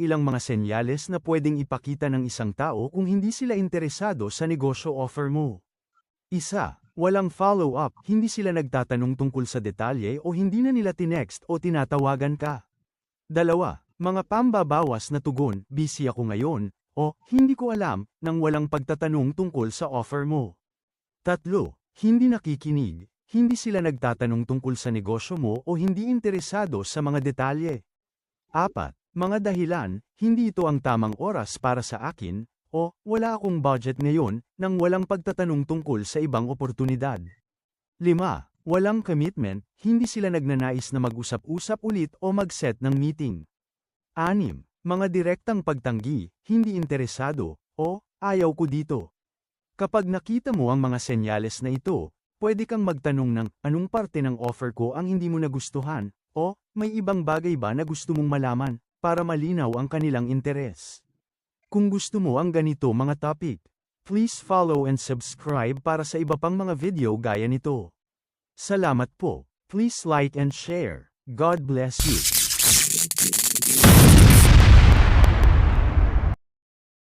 ilang mga senyales na pwedeng ipakita ng isang tao kung hindi sila interesado sa negosyo offer mo. Isa, walang follow-up, hindi sila nagtatanong tungkol sa detalye o hindi na nila tinext o tinatawagan ka. Dalawa, mga pambabawas na tugon, busy ako ngayon, o hindi ko alam, nang walang pagtatanong tungkol sa offer mo. Tatlo, hindi nakikinig, hindi sila nagtatanong tungkol sa negosyo mo o hindi interesado sa mga detalye. Apat, mga dahilan, hindi ito ang tamang oras para sa akin, o wala akong budget ngayon, nang walang pagtatanong tungkol sa ibang oportunidad. 5. Walang commitment, hindi sila nagnanais na mag-usap-usap ulit o mag-set ng meeting. 6. Mga direktang pagtanggi, hindi interesado, o ayaw ko dito. Kapag nakita mo ang mga senyales na ito, pwede kang magtanong ng anong parte ng offer ko ang hindi mo nagustuhan, o may ibang bagay ba na gusto mong malaman, para malinaw ang kanilang interes. Kung gusto mo ang ganito mga topic, please follow and subscribe para sa iba pang mga video gaya nito. Salamat po. Please like and share. God bless you.